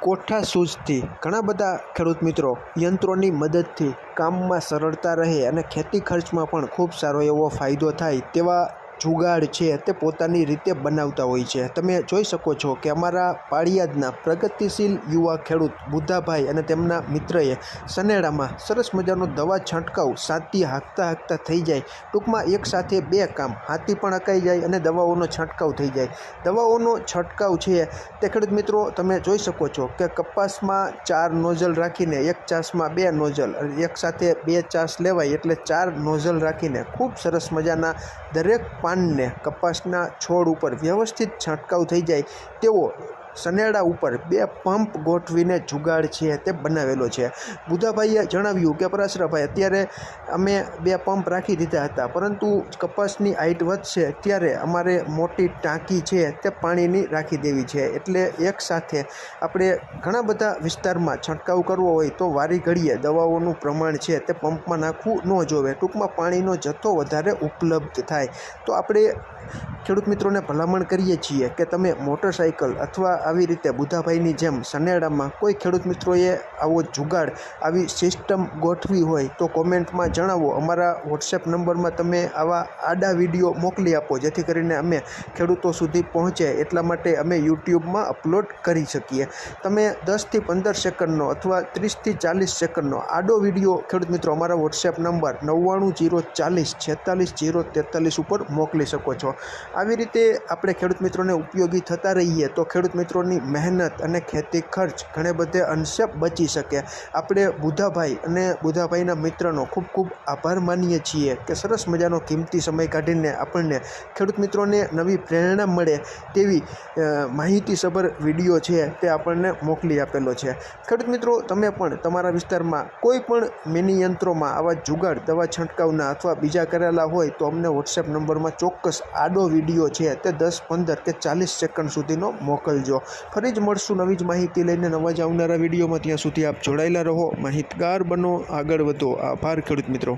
કોઠા સૂઝથી ઘણા બધા ખેડૂત મિત્રો યંત્રોની મદદથી કામમાં સરળતા રહે અને ખેતી ખર્ચમાં પણ ખૂબ સારો એવો ફાયદો થાય તેવા જુગાડ છે તે પોતાની રીતે બનાવતા હોય છે. તમે જોઈ શકો છો કે અમારા પાળિયાદના પ્રગતિશીલ યુવા ખેડૂત બુદ્ધાભાઈ અને તેમના મિત્રએ સનેડામાં સરસ મજાનો દવા છંટકાવ સાતી હાંકતા હાંકતા થઈ જાય. ટૂંકમાં એક સાથે બે કામ હાથી પણ હકાઈ જાય અને દવાઓનો છંટકાવ થઈ જાય. દવાઓનો છંટકાવ છે તે ખેડૂત મિત્રો, તમે જોઈ શકો છો કે કપાસમાં ચાર નોઝલ રાખીને એક ચાસમાં બે નોઝલ, એક સાથે બે ચાસ લેવાય એટલે ચાર નોઝલ રાખીને ખૂબ સરસ મજાના દરેક પાનને કપાસના છોડ ઉપર વ્યવસ્થિત છંટકાવ થઈ જાય તેવો સનેડા ઉપર બે પંપ ગોઠવીને જુગાડ છે તે બનાવેલો છે. બુધાભાઈએ જણાવ્યું કે પરાશરાભાઈ, અત્યારે અમે બે પંપ રાખી દીધા હતા, પરંતુ કપાસની હાઈટ વધશે ત્યારે અમારે મોટી ટાંકી છે તે પાણીની રાખી દેવી છે. એટલે એકસાથે આપણે ઘણા બધા વિસ્તારમાં છંટકાવ કરવો હોય તો વારી ઘડીએ દવાઓનું પ્રમાણ છે તે પંપમાં નાખવું ન જોવે. ટૂંકમાં પાણીનો જથ્થો વધારે ઉપલબ્ધ થાય. તો આપણે ખેડૂત મિત્રોને ભલામણ કરીએ છીએ કે તમે મોટરસાઇકલ અથવા આવી રીતે બુધાભાઈની જેમ સનેડામાં કોઈ ખેડૂત મિત્રોએ આવો જુગાડ, આવી સિસ્ટમ ગોઠવી હોય તો કોમેન્ટમાં જણાવો. અમારા વોટ્સએપ નંબરમાં તમે આવા આડા વીડિયો મોકલી આપો, જેથી કરીને અમે ખેડૂતો સુધી પહોંચે. એટલા માટે અમે યુટ્યુબમાં અપલોડ કરી શકીએ. તમે દસથી પંદર સેકન્ડનો અથવા ત્રીસથી ચાલીસ સેકન્ડનો આડો વીડિયો ખેડૂત મિત્રો અમારા વોટ્સએપ નંબર નવ્વાણું જીરો ચાલીસ છેતાલીસ જીરો તેતાલીસ ઉપર મોકલી શકો છો. આવી રીતે આપણે ખેડૂત મિત્રોને ઉપયોગી થતા રહીએ તો ખેડૂત મિત્રોની મહેનત અને ખેતી ખર્ચ ઘણે બધે અંશે બચી શકે. આપણે બુધાભાઈ અને બુધાભાઈના મિત્રનો ખૂબ ખૂબ આભાર માનીએ છીએ કે સરસ મજાનો કિંમતી સમય કાઢીને આપણને ખેડૂત મિત્રોને નવી પ્રેરણા મળે તેવી માહિતીસભર વીડિયો છે તે આપણને મોકલી આપેલો છે. ખેડૂત મિત્રો, તમે પણ તમારા વિસ્તારમાં કોઈ પણ મિની યંત્રોમાં આવા જુગાડ, દવા છંટકાવના અથવા બીજા કરેલા હોય તો અમને વોટ્સએપ નંબરમાં ચોક્કસ આડો વીડિયો છે તે દસ, પંદર કે ચાલીસ સેકન્ડ સુધીનો મોકલજો. ફરી જ મળશું નવી જ માહિતી લઈને નવા જ આવનારા વિડીયોમાં. ત્યાં સુધી આપ જોડાયેલા રહો. માહિતગાર બનો. આગળ વધો. આભાર ખેડૂત મિત્રો.